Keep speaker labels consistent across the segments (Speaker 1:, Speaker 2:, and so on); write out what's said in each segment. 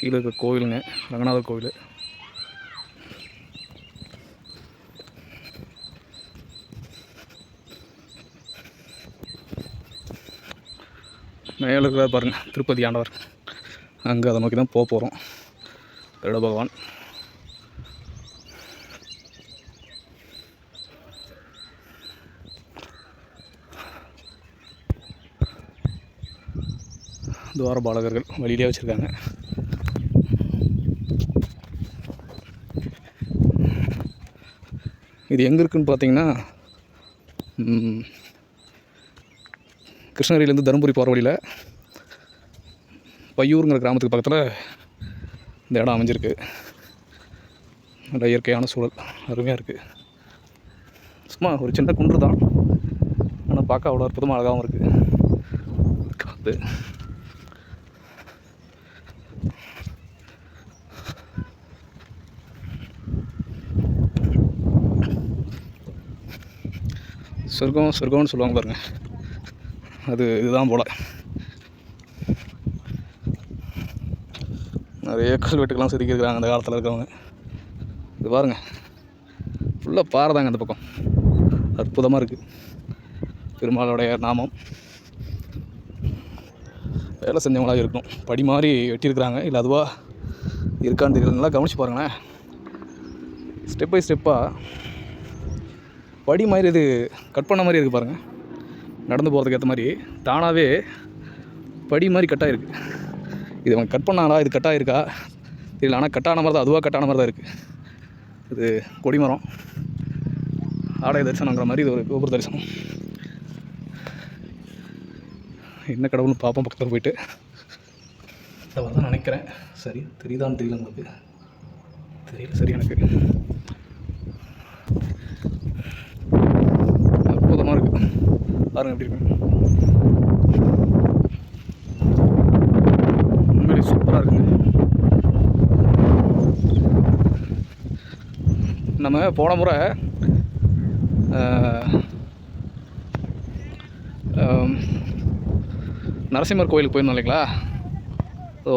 Speaker 1: கீழே இருக்க கோவிலுங்க ரங்கநாதர் கோவில். மேலே இருக்கிறத பாருங்க திருப்பதி ஆண்டவர். அங்கே அதை நோக்கி தான் போக போகிறோம் கருட பகவான். துவார பாலகர்கள் வழியிலே வச்சுருக்காங்க. இது எங்கே இருக்குதுன்னு பார்த்தீங்கன்னா கிருஷ்ணகிரியிலேருந்து தருமபுரி போகிற வழியில் பையூருங்கிற கிராமத்துக்கு பக்கத்தில் இந்த இடம் அமைஞ்சிருக்கு. நல்ல இயற்கையான சூழல் அருமையாக இருக்குது சும்மா ஒரு சின்ன குன்று தான் ஆனால் பார்க்க அவ்வளோ அற்புதமாக அழகாகவும் இருக்குது காற்று சொர்க்கம் சொர்க்கம்னு சொல்லுவாங்க பாருங்க. அது இதுதான் போல். நிறைய கல்வெட்டுக்கெல்லாம் செதுக்கியிருக்கிறாங்க அந்த காலத்தில் இருக்கிறவங்க இது பாருங்க. ஃபுல்லாக பாறை தாங்க அந்த பக்கம். அற்புதமாக இருக்குது பெருமாளுடைய நாமம். வேலை செஞ்சவங்களாக இருக்கும் படி மாதிரி வெட்டியிருக்கிறாங்க. இல்லை அதுவாக இருக்கான்னு தெரியல நல்லா கவனிச்சு பாருங்களேன். ஸ்டெப் பை ஸ்டெப்பாக படி மாதிரி இது கட் பண்ண மாதிரி இருக்குது பாருங்கள் நடந்து போகிறதுக்கு ஏற்ற மாதிரி. தானாகவே படி மாதிரி கட்டாயிருக்கு இது அவங்க கட் பண்ணாங்களா இது கட்டாயிருக்கா தெரியல. ஆனால் கட்டான மாதிரி தான் அதுவாக கட்டான மாதிரி தான் இருக்குது இது கொடிமரம் ஆலய தரிசனங்கிற மாதிரி இது ஒரு கோபுர தரிசனம். என்ன கடவுள்னு பார்ப்போம் பக்கத்தில் போயிட்டு. இதை தான் நினைக்கிறேன். சரி தெரியுதான்னு தெரியல உங்களுக்கு. தெரியல சரி எனக்கு. அற்புதமாக இருக்குது பாருங்க எப்படி இருக்கு. உண்மையிலே சூப்பராக இருக்குங்க. நம்ம போன முறை நரசிம்மர் கோயிலுக்கு போயிருந்தோம் இல்லைங்களா? ஸோ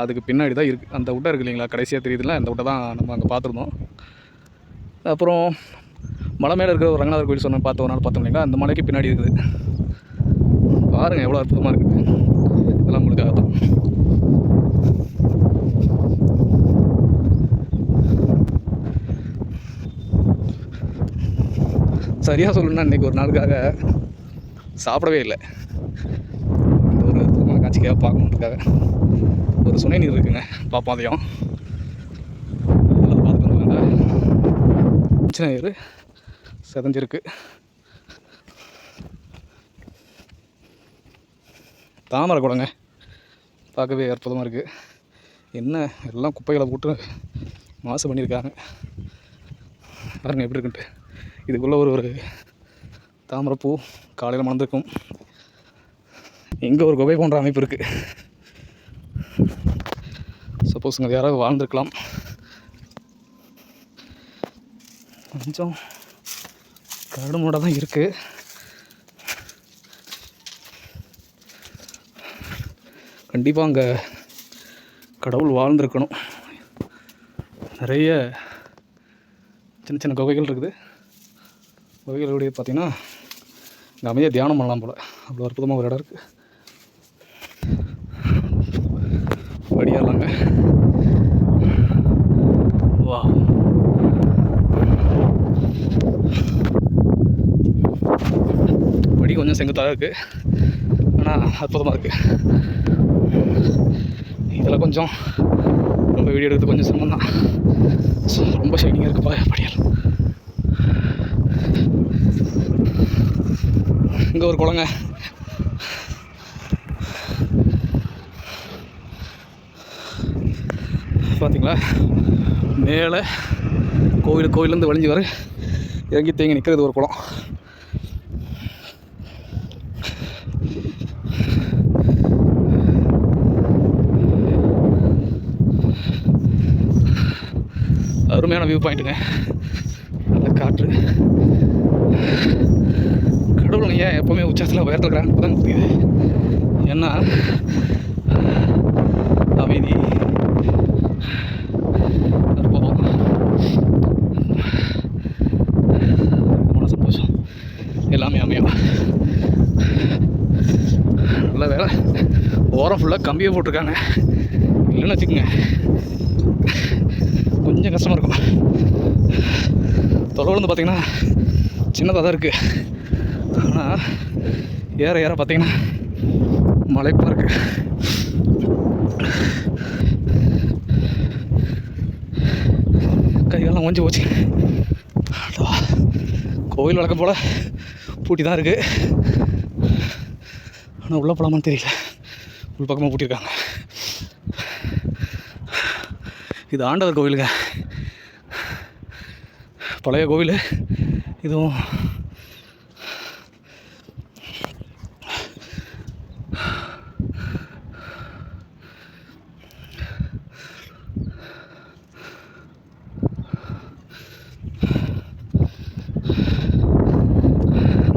Speaker 1: அதுக்கு பின்னாடி தான் இருக்குது அந்த விட்டை இருக்குது இல்லைங்களா? கடைசியாக தெரியுதுல்ல அந்த விட்டை தான் நம்ம அங்கே பார்த்துருந்தோம். அப்புறம் மலை மேலே இருக்கிற ஒரு ரங்கநாதர் கோயில் சொன்ன பார்த்த ஒரு நாள் பார்த்தோம் இல்லைங்களா? அந்த மலைக்கு பின்னாடி இருக்குது. பாருங்கள் எவ்வளோ அற்புதமாக இருக்குது இதெல்லாம் உங்களுக்காக தான் சரியாக சொல்லணும்னா இன்றைக்கி ஒரு நாளுக்காக சாப்பிடவே இல்லை. இந்த ஒரு திருமண காட்சிக்காக பார்க்கணுன்றக்காக ஒரு சுனை நீர் இருக்குங்க பார்ப்போம் அதையும். அதை பார்த்துட்டு வந்துடுங்க பிரச்சனை நீர். செதஞ்சிருக்கு. தாமரை கூடங்க. பார்க்கவே அற்புதமாக இருக்குது என்ன எல்லாம் குப்பைகளை போட்டு மாசு பண்ணியிருக்காங்க. பாருங்க எப்படி இருக்குன்ட்டு. இதுக்குள்ளே ஒரு ஒரு தாமரைப்பூ காலையில் மணந்திருக்கும். இங்கே ஒரு குகை போன்ற அமைப்பு இருக்குது சப்போஸ் இங்கே யாராவது வாழ்ந்துருக்கலாம். கொஞ்சம் கரடு மூடாக தான் இருக்குது கண்டிப்பாக அங்கே கடவுள் வாழ்ந்துருக்கணும். நிறைய சின்ன சின்ன குகைகள் இருக்குது. குகைகளுடைய பார்த்திங்கன்னா இங்கே அமைதியாக தியானம் பண்ணலாம் போல். அவ்வளோ அற்புதமாக ஒரு இடம் இருக்குது படியாடலாங்க வா. படி செங்குத்தாக இருக்குது ஆனால் அற்புதமாக இருக்குது இதில் கொஞ்சம் ரொம்ப வீடியோ எடுக்கிறது கொஞ்சம் சிரமம் தான் ரொம்ப ஷைனிங்காக இருக்குப்பா படியல் இங்கே ஒரு குளங்க. பார்த்தீங்களா மேலே கோவில் கோவிலேருந்து வழிஞ்சு வர இறங்கி தேங்கி நிற்கிறது ஒரு குளம். அருமையான வியூ பாயிண்ட்டுங்க நல்ல காற்று. கடவுளுங்க ஏன் எப்போவுமே உச்சத்தில் உயர்த்துக்கிறாங்க இப்போ தான் புரியுது. ஏன்னா அமைதி. அற்புதம். மன சந்தோஷம். எல்லாமே அமையும் நல்ல வேலை. ஓரம் ஃபுல்லாக கம்பியை போட்டிருக்காங்க. இல்லைன்னு வச்சுக்கோங்க. கொஞ்சம் கஷ்டமாக இருக்கும். ரோடு வந்து பார்த்தீங்கன்னா சின்னதாக தான் இருக்குது ஆனால் ஏற ஏற பார்த்தீங்கன்னா மலைப்பாக இருக்குது கையெல்லாம் ஒஞ்சி போச்சு. கோவில் வழக்கம் போல் பூட்டி தான் இருக்குது ஆனால் உள்ளே போகலாமான்னு தெரியல. உள் பக்கமாக பூட்டியிருக்காங்க. இது ஆண்டவர் கோவிலுங்க. பழைய கோவில். இதுவும்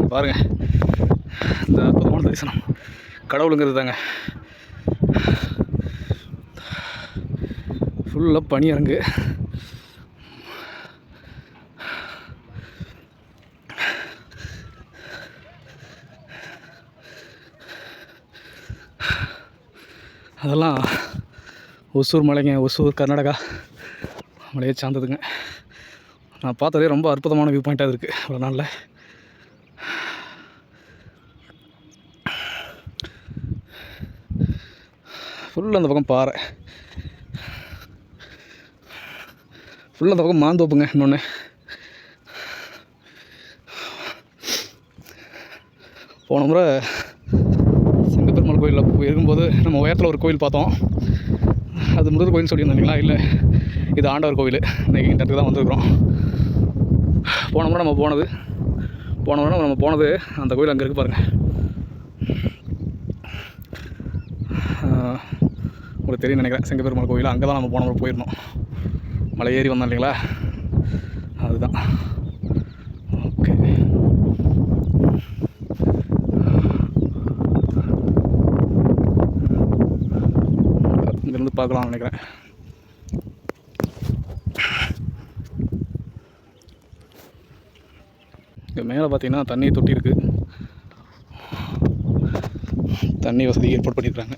Speaker 1: பாருங்க. இந்த பகவான் தரிசனம். கடவுளுங்கிறது தாங்க ஃபுல்லாக பனி இறங்கு அதெல்லாம் ஒசூர் மலைங்க ஒசூர் கர்நாடகா மலையை சார்ந்ததுங்க. நான் பார்த்ததே ரொம்ப அற்புதமான வியூ பாயிண்ட்டாக இருக்குது இவ்வளோ நாளில். ஃபுல்லாக அந்த பக்கம் பாறை. ஃபுல்லாக அந்த பக்கம் மாந்தோப்புங்க இன்னொன்று போன முறை சிங்கப்பெருமாள் கோயிலில் இருக்கும்போது நம்ம உயரத்தில் ஒரு கோயில் பார்த்தோம். அது முருகர் கோயில்னு சொல்லியிருந்தீங்களா இல்லை இது ஆண்டவர் கோவில். இன்றைக்கி இந்த இடத்துக்கு தான் வந்திருக்கிறோம். போன முறை நம்ம போனது. போன முறை நம்ம போனது அந்த கோயில் அங்கே இருக்குது பாருங்கள் உங்களுக்கு தெரியும் நினைக்கிறேன். செங்கப்பெருமாள் கோயில். அங்கே தான் நம்ம போன முறை போயிருந்தோம். மலை ஏறி வந்தோம் இல்லைங்களா? அதுதான் ஓகே இங்கேருந்து பார்க்கலாம்னு நினைக்கிறேன். இங்கே மேலே பார்த்தீங்கன்னா தண்ணி தொட்டி இருக்குது தண்ணி வசதி ஏற்பாடு பண்ணியிருக்கிறாங்க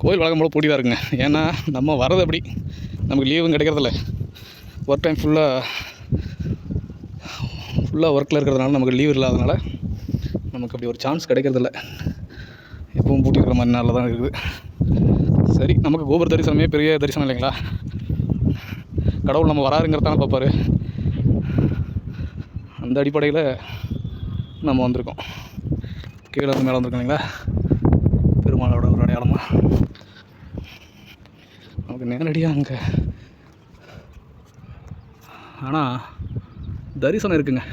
Speaker 1: கோயில் வழக்கம் போல் பூட்டி தான் இருக்குங்க. ஏன்னா நம்ம வரது அப்படி நமக்கு லீவும் கிடைக்கிறதில்ல. ஒர்க் டைம் ஃபுல்லாக ஃபுல்லாக ஒர்க்கில் இருக்கிறதுனால நமக்கு லீவ் இல்லாதனால நமக்கு அப்படி ஒரு சான்ஸ் கிடைக்கிறதில்ல. எப்பவும் பூட்டி இருக்கிற மாதிரி நாளில் தான் இருக்குது. சரி நமக்கு கோபுர தரிசனமே பெரிய தரிசனம் இல்லைங்களா? கடவுள் நம்ம வராருங்கிறதான பார்ப்பாரு. அந்த அடிப்படையில் நம்ம வந்திருக்கோம். கீழே வந்து மேலே வந்திருக்கோம் இல்லைங்களா? பெருமாளோட ஒரு அடையாளமாக நமக்கு நேரடியாக அங்கே. ஆனால் தரிசனம் இருக்குங்க.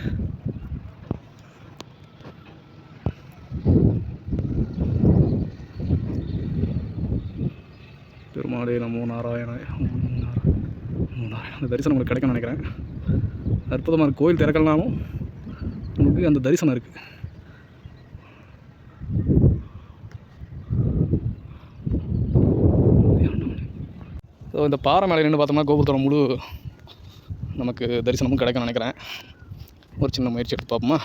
Speaker 1: அந்த தரிசனம் உங்களுக்கு கிடைக்கும்னு நினைக்கிறேன். அற்புதமாக அற்புதமான கோயில் திறக்கலனாலும் உங்களுக்கு அந்த தரிசனம் இருக்குது ஸோ இந்த பாறை மேலே நின்று பார்த்தோம்னா கோபுரத்தோட முழு நமக்கு தரிசனமும் கிடைக்கும்னு நினைக்கிறேன். ஒரு சின்ன முயற்சி எடுத்து பார்ப்போமா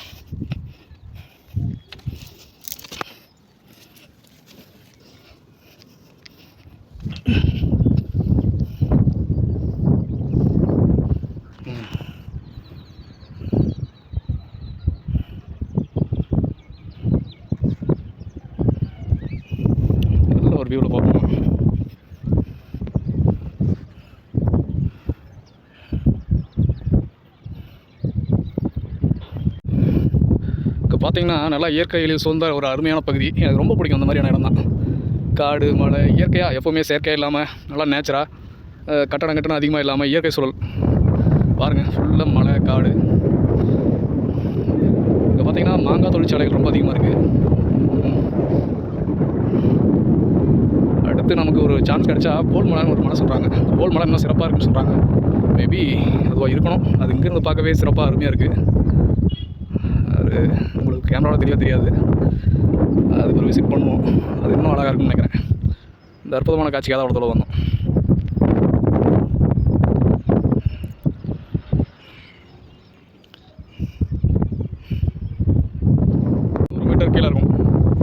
Speaker 1: நல்ல ஒரு வியூவில் பார்ப்போமா இப்போ பார்த்தீங்கன்னா நல்லா இயற்கையில் சூழ்ந்த ஒரு அருமையான பகுதி. எனக்கு ரொம்ப பிடிக்கும் அந்த மாதிரியான இடம் தான் காடு மலை இயற்கையாக எப்போவுமே செயற்கை இல்லாமல் நல்லா நேச்சராக கட்டணம் கட்டணம் அதிகமாக இல்லாமல் இயற்கை சூழல். பாருங்கள் ஃபுல்லாக மலை காடு. இங்கே பார்த்தீங்கன்னா மாங்காய் தொழிற்சாலைகள் ரொம்ப அதிகமாக இருக்குது அடுத்து நமக்கு ஒரு சான்ஸ் கிடச்சா போல் மலைன்னு ஒரு மலை சொல்கிறாங்க போல் மலை இன்னும் சிறப்பாக இருக்குன்னு சொல்கிறாங்க மேபி அதுவாக இருக்கணும். அது இங்கேருந்து பார்க்கவே சிறப்பாக அருமையாக இருக்குது அது உங்களுக்கு கேமராவில் தெரிய தெரியாது. அதுக்கு ஒரு விசிட் பண்ணுவோம். அது இன்னும் அழகாக இருக்கும்னு நினைக்கிறேன். இந்த அற்புதமான காட்சிக்காக தான் அவ்வளோ வந்தோம் ஒரு மீட்டர் கீழே இருக்கும்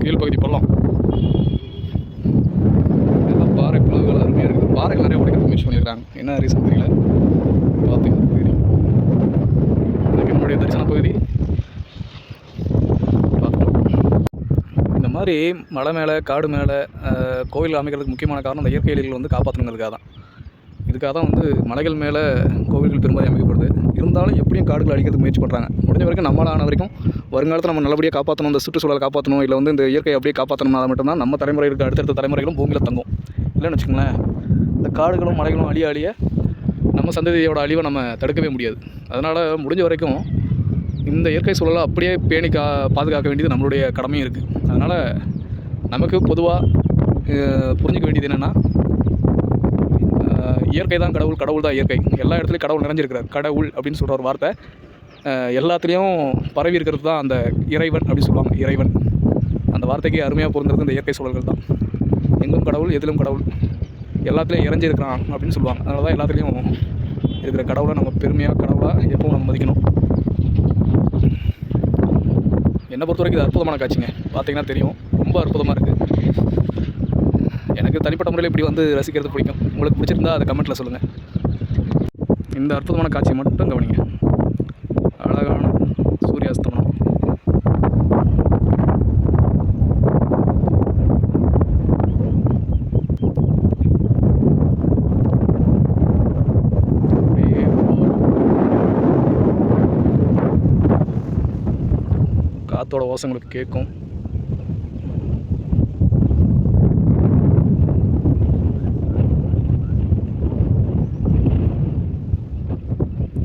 Speaker 1: கீழ் பகுதி பள்ளம் வச்சுருக்காங்க என்ன ரீசன் தெரியல பார்த்தீங்கன்னா தெரியும் இதுக்கு என்னுடைய தரிசன பகுதி பார்த்துட்டோம் இந்த மாதிரி மலை மேலே காடு மேலே கோவில் அமைக்கிறதுக்கு முக்கியமான காரணம் அந்த இயற்கை எழில்கள் வந்து காப்பாற்றணுங்கிறதுக்காக தான். இதுக்காக தான் வந்து மலைகள் மேலே கோவில்கள் பெரும்பாலும் அமைக்கப்படுது. இருந்தாலும் எப்படியும் காடுகள் அழிக்கிறதுக்கு முயற்சி பண்ணுறாங்க முடிஞ்ச வரைக்கும் நம்மளான வரைக்கும் வருங்காலத்தில் நம்ம நல்லபடியாக காப்பாற்றணும் இந்த சுற்றுச்சூழலை காப்பாற்றணும் இல்லை வந்து இந்த இயற்கையை அப்படியே காப்பாற்றணும் அதை மட்டும்தான் நம்ம தலைமுறைகளுக்கு அடுத்தடுத்த தலைமுறைகளும் பூமியில் தங்கும். இல்லைன்னு வச்சுக்கோங்களேன் இந்த காடுகளும் மலைகளும் அழிய அழிய நம்ம சந்ததியோட அழிவை நம்ம தடுக்கவே முடியாது. அதனால் முடிஞ்ச வரைக்கும் இந்த இயற்கை சூழலை அப்படியே பேணி கா பாதுகாக்க வேண்டியது நம்மளுடைய கடமையும் இருக்குது அதனால் நமக்கு பொதுவாக புரிஞ்சிக்க வேண்டியது என்னென்னா இயற்கை தான் கடவுள் கடவுள் தான் இயற்கை. எல்லா இடத்துலையும் கடவுள் நிறைஞ்சிருக்கிறார். கடவுள் அப்படின்னு சொல்கிற ஒரு வார்த்தை எல்லாத்துலேயும் பரவி இருக்கிறது தான் அந்த இறைவன் அப்படின்னு சொல்லுவாங்க. இறைவன். அந்த வார்த்தைக்கு அருமையாக பொருந்தது இந்த இயற்கை சூழல்கள் தான். எங்கும் கடவுள் எதிலும் கடவுள். எல்லாத்துலேயும் இறைஞ்சிருக்கிறான் அப்படின்னு சொல்லுவாங்க. அதனால தான் எல்லாத்துலேயும் இருக்கிற கடவுளை நம்ம பெருமையாக கடவுளாக எப்பவும் நம்ம மதிக்கணும். என்னை பொறுத்த வரைக்கும் இது அற்புதமான காட்சிங்க. பார்த்தீங்கன்னா தெரியும். ரொம்ப அற்புதமாக இருக்குது எனக்கு தனிப்பட்ட முறையில் இப்படி வந்து ரசிக்கிறது பிடிக்கும். உங்களுக்கு பிடிச்சிருந்தா அதை கமெண்ட்டில் சொல்லுங்கள் இந்த அற்புதமான காட்சியை மட்டும் கவனிங்க அழகான சூரிய அஸ்தமனம் அப்படியே போகுது. வாய்ஸ் உங்களுக்கு கேட்கும்.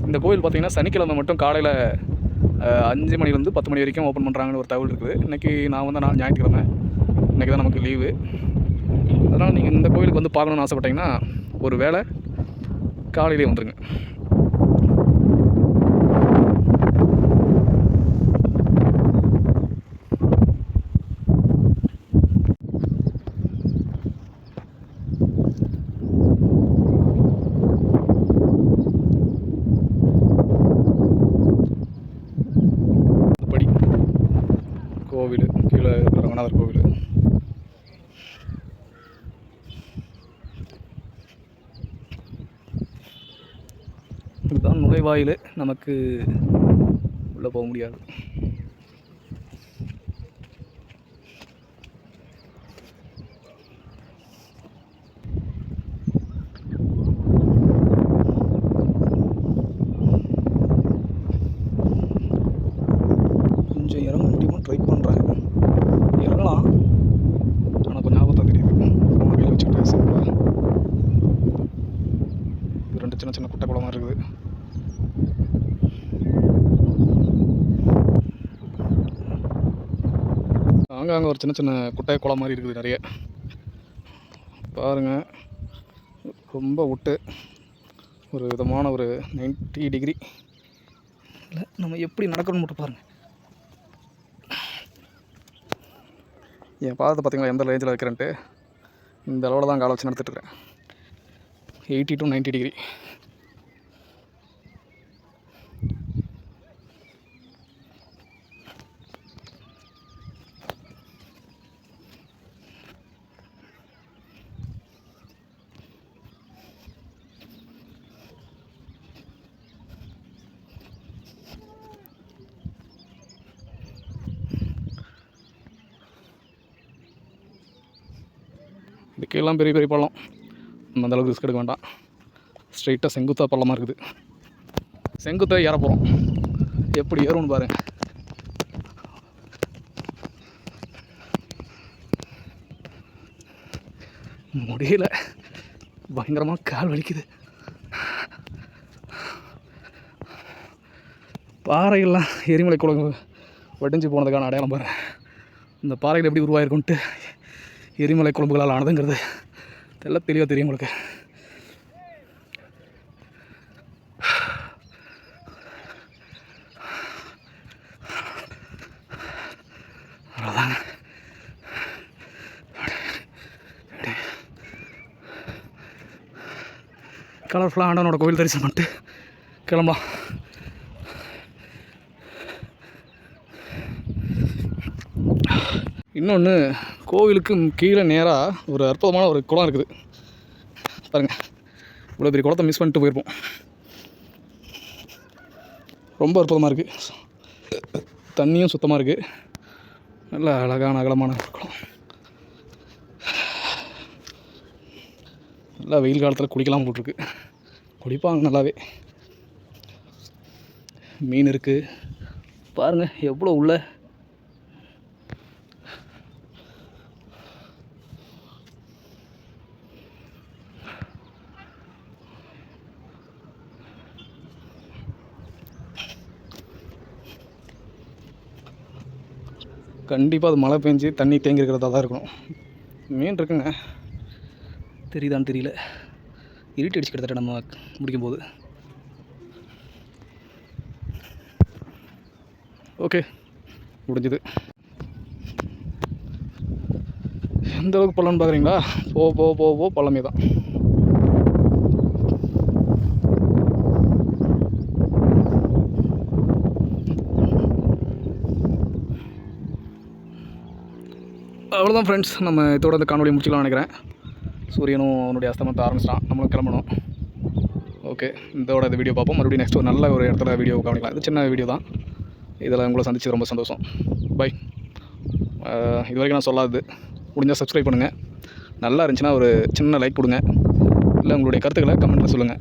Speaker 1: இந்த கோவில் பார்த்தீங்கன்னா சனிக்கிழமை மட்டும் காலையில் அஞ்சு மணிலேருந்து பத்து மணி வரைக்கும் ஓப்பன் பண்ணுறாங்கன்னு ஒரு தகவல் இருக்குது. இன்றைக்கி நான் வந்து நான் ஞாயிற்றுக்கிழமை. இன்றைக்கி தான் நமக்கு லீவு அதனால் நீங்கள் இந்த கோவிலுக்கு வந்து பார்க்கணுன்னு ஆசைப்பட்டீங்கன்னா ஒரு வேளை காலையிலே வந்துருங்க படி கோவில் கீழே இருக்கிற ரங்கநாதர் கோவில் இதுதான் நுழைவாயில் நமக்கு உள்ளே போக முடியாது கொஞ்சம் இறங்க முடியுமா ட்ரை பண்ணுறேன் இறங்கலாம் ஆனால் கொஞ்சம் ஆபத்தாக தெரியுது ஃபோனை கையில் வச்சுக்கிட்டு சரிங்களா இது ரெண்டு சின்ன சின்ன குட்டை குளமாக இருக்குது ஆங்காங்க ஒரு சின்ன சின்ன குட்டை குளம் மாதிரி இருக்குது நிறைய. பாருங்கள் ரொம்ப விட்டு ஒரு விதமான ஒரு 90 டிகிரி இல்லை நம்ம எப்படி நடக்கணும்னு மட்டும் பாருங்கள் என் பாதத்தை பார்த்தீங்களா எந்த ரேஞ்சில் வைக்கிறேன்ட்டு. இந்த அளவில் தான் காலை வச்சு நடத்திட்டுருக்கேன் எயிட்டி டு 90 டிகிரி இதுக்கெல்லாம் பெரிய பெரிய பள்ளம். நம்ம அந்தளவுக்கு ரிஸ்க் எடுக்க வேண்டாம். ஸ்ட்ரைட்டாக செங்குத்தாக பள்ளமாக இருக்குது. செங்குத்தாக ஏற போகிறோம் எப்படி ஏறும்னு பாருங்கள் முடியல. பயங்கரமாக கால் வலிக்குது. பாறைகள்லாம் எரிமலை குழம்பு வடிஞ்சு போனதுக்கான அடையாளம் பாரு. இந்த பாறைகள் எப்படி உருவாயிருக்குன்ட்டு எரிமலை குழம்புகளால் ஆனதுங்கிறது தெல்ல தெளிவாக தெரியும் உங்களுக்கு. அவ்வளோதாங்க கலர்ஃபுல்லாக ஆண்டவனோட கோவில் தரிசனம் பண்ணிட்டு கிளம்பலாம். இன்னொன்று கோவிலுக்கு கீழே நேராக ஒரு அற்புதமான ஒரு குளம் இருக்குது. பாருங்கள் இவ்வளோ பெரிய குளத்தை மிஸ் பண்ணிட்டு போயிருப்போம். ரொம்ப அற்புதமாக இருக்குது தண்ணியும் சுத்தமாக இருக்குது நல்ல அழகான அகலமான குளம். நல்லா வெயில் காலத்தில் குளிக்கலாம் போட்டிருக்கு. குளிப்பாங்க நல்லாவே. மீன் இருக்குது பாருங்கள் எவ்வளோ உள்ள கண்டிப்பாக அது மழை பெஞ்சு தண்ணி தேங்கிருக்கிறதா தான் இருக்கணும். மீன் இருக்குங்க. தெரியுதான்னு தெரியல. இருட்டு அடிச்சு கிட்டத்தட்ட நம்ம முடிக்கும் போது. ஓகே முடிஞ்சுது. எந்த அளவுக்கு பள்ளம்னு பார்க்குறீங்களா போ போ போ போ பள்ளமே தான். அவ்வளோதான் ஃப்ரெண்ட்ஸ் நம்ம இதோட இந்த காணொலி முடிச்சுக்கலாம்னு நினைக்கிறேன். சூரியனும் அவனுடைய அஸ்தமத்தை ஆரம்பிச்சிட்டான். நம்மளும் கிளம்பணும். ஓகே இதோட இந்த வீடியோ பார்ப்போம். மறுபடியும் நெக்ஸ்ட் ஒரு நல்ல ஒரு இடத்துல வீடியோ கவனிக்கலாம். இது சின்ன வீடியோ தான். இதில் உங்களை சந்திச்சு ரொம்ப சந்தோஷம். பை இது வரைக்கும் நான் சொல்லாது முடிஞ்சால் சப்ஸ்கிரைப் பண்ணுங்கள் நல்லா இருந்துச்சுன்னா ஒரு சின்ன லைக் கொடுங்க. இல்லை உங்களுடைய கருத்துக்களை கமெண்ட்டில் சொல்லுங்கள்